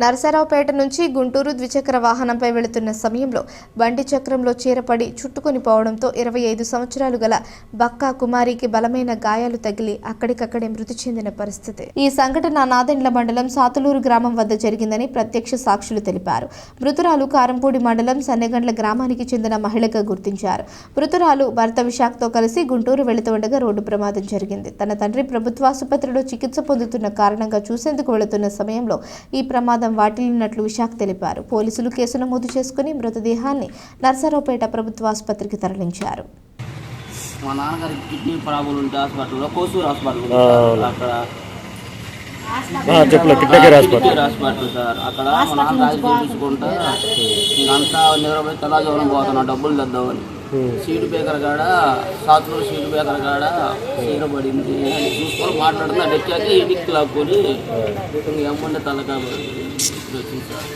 నరసరావుపేట నుంచి గుంటూరు ద్విచక్ర వాహనంపై వెళుతున్న సమయంలో బండి చక్రంలో చీరపడి చుట్టుకొని పోవడంతో ఇరవై ఐదు సంవత్సరాలు గల బక్కా కుమారికి బలమైన గాయాలు తగిలి అక్కడికక్కడే మృతి చెందిన పరిస్థితి. ఈ సంఘటన నాదెండ్ల మండలం సాతులూరు గ్రామం వద్ద జరిగిందని ప్రత్యక్ష సాక్షులు తెలిపారు. మృతురాలు కారంపూడి మండలం సన్నెగండ్ల గ్రామానికి చెందిన మహిళగా గుర్తించారు. మృతురాలు భర్త విశాఖతో కలిసి గుంటూరు వెళుతుండగా రోడ్డు ప్రమాదం జరిగింది. తన తండ్రి ప్రభుత్వాసుపత్రిలో చికిత్స పొందుతున్న కారణంగా చూసేందుకు వెళుతున్న సమయంలో ఈ ప్రమాదం వాటిల్లినట్లు విశాఖ తెలిపారు. పోలీసులు కేసు నమోదు చేసుకుని మృతదేహాన్ని నర్సరావుపేట ప్రభుత్వాసుపత్రికి తరలించారు. మా నాన్నగారికి కిడ్నీ ప్రాబ్లం ఉంటే హాస్పిటల్లో కోసూరు హాస్పిటల్. అక్కడ హాస్పిటల్ హాస్పిటల్ సార్. అక్కడ మా నాన్న ఇంకంతా నిద్రపోయి పోతున్నా డబ్బులు తెద్దామని. సీటు బేకర్ కాడ సాతులు సీటు బేకర్ కాడ చీర పడింది అని చూసుకొని మాట్లాడుతున్నా. వచ్చాక ఇటుకి లాక్కొని ఎమ్మంటే తలకా వచ్చింది సార్.